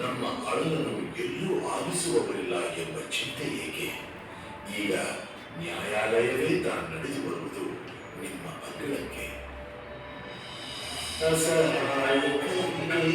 ನಮ್ಮ ಅಳಲನ್ನು ಎಲ್ಲೂ ಆಲಿಸುವವರಿಲ್ಲ ಎಂಬ ಚಿಂತೆ ಏಕೆ? ಈಗ ನ್ಯಾಯಾಲಯವೇ ತಾನು ನಡೆದು ಬರುವುದು ನಿಮ್ಮ ಅಂಗಳಕ್ಕೆ ಅಸಹಾಯಕರಿಗೆ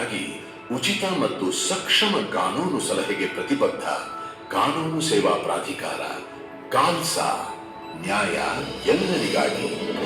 ಸಿಗುವುದು ನ್ಯಾಯ. ಜೀವಧಾರದ ದೇಶ ಭಾರತ ಎಂಬ ಹಕ್ಕು ನಮ್ಮದು. ಭೇದ ಭಾವದ ನ್ಯಾಯಿಸಿದ ಹಕ್ಕು ನಮ್ಮದು. ಭೂಮಿ ಚೆಲ್ಲುವ ಹಾದಿಯಲ್ಲಿಯ ಹಸಿರ ಹಕ್ಕು ನಮ್ಮದು. ಬಡವರು ಹಾಗೂ ದುರ್ಬಲರಿಗಾಗಿ ಉಚಿತ ಮತ್ತು ಸಕ್ಷಮ ಕಾನೂನು ಸಲಹೆಗೆ ಪ್ರತಿಬದ್ಧ ಕಾನೂನು ಸೇವಾ ಪ್ರಾಧಿಕಾರ, ಕಾಲ್ಸಾ ನ್ಯಾಯ ಎಲ್ಲರಿಗಾಗಿ.